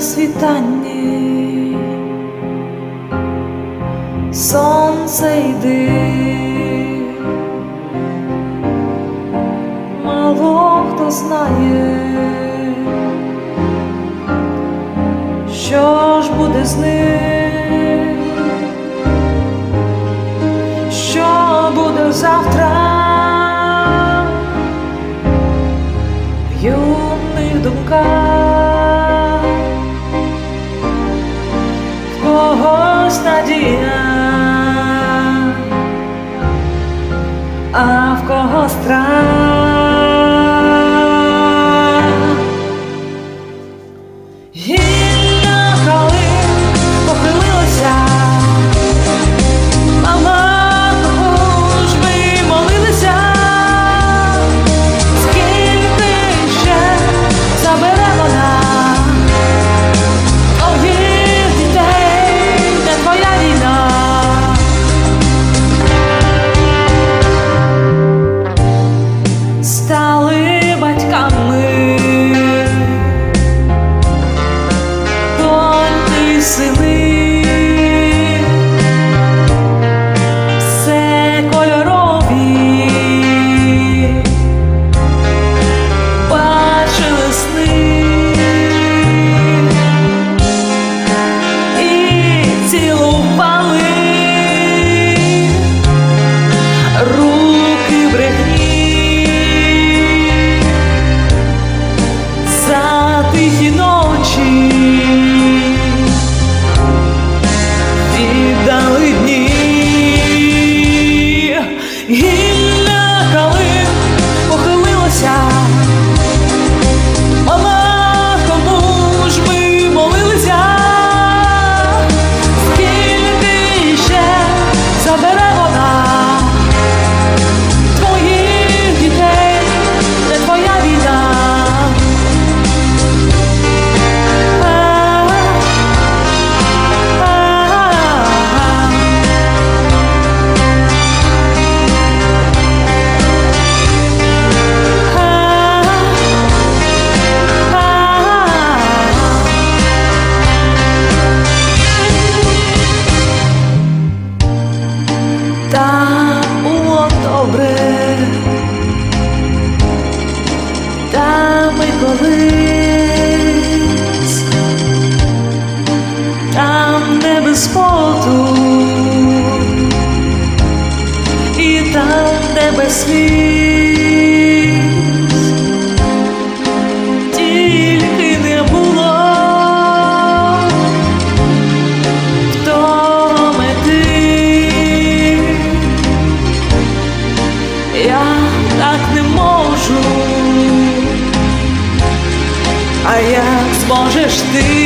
світанні, сонце йди, мало хто знає, що ж буде з ним, що буде завтра. в юних думках надія, а в кого страх. Тихі ночі колись, там без поту, і там, де без сліз. як зможеш ти.